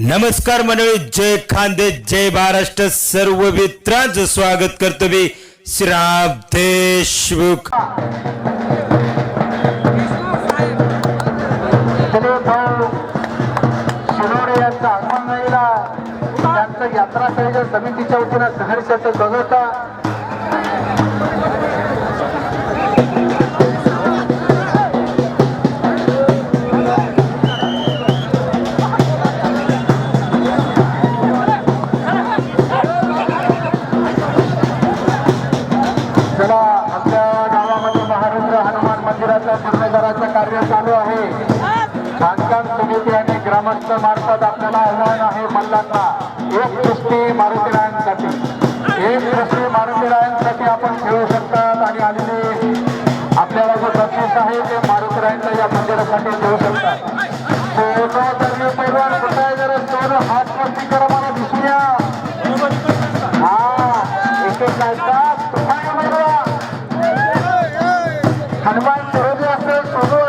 नमस्कार मंडळी जय खांदे जय महाराष्ट्र. सर्व मित्रांचं स्वागत करतो मी श्रीराम देशमुख. शिरोडे त्यांचं यात्रा संयोजन समितीच्या वतीनं सहर्षाचं स्वागत. चला आमच्या गावामध्ये महाराष्ट्र हनुमान मंदिराच्या जीर्णोद्धाराचं कार्य चालू आहे. बांधकाम समिती आणि ग्रामस्थ मार्फत आपल्याला आव्हान आहे मल्लांना. एक दृष्टी मारुतीरायांसाठी. एक दृष्टी मारुतीरायांसाठी आपण खेळू शकतात आणि आलेले आपल्याला जो बक्षीस आहे ते मारुतीरायांच्या या मंदिरासाठी देऊ शकतात. सोनं तर आहे जरा सोनं हात वरती करा मला दिसूया हा एक एक favor.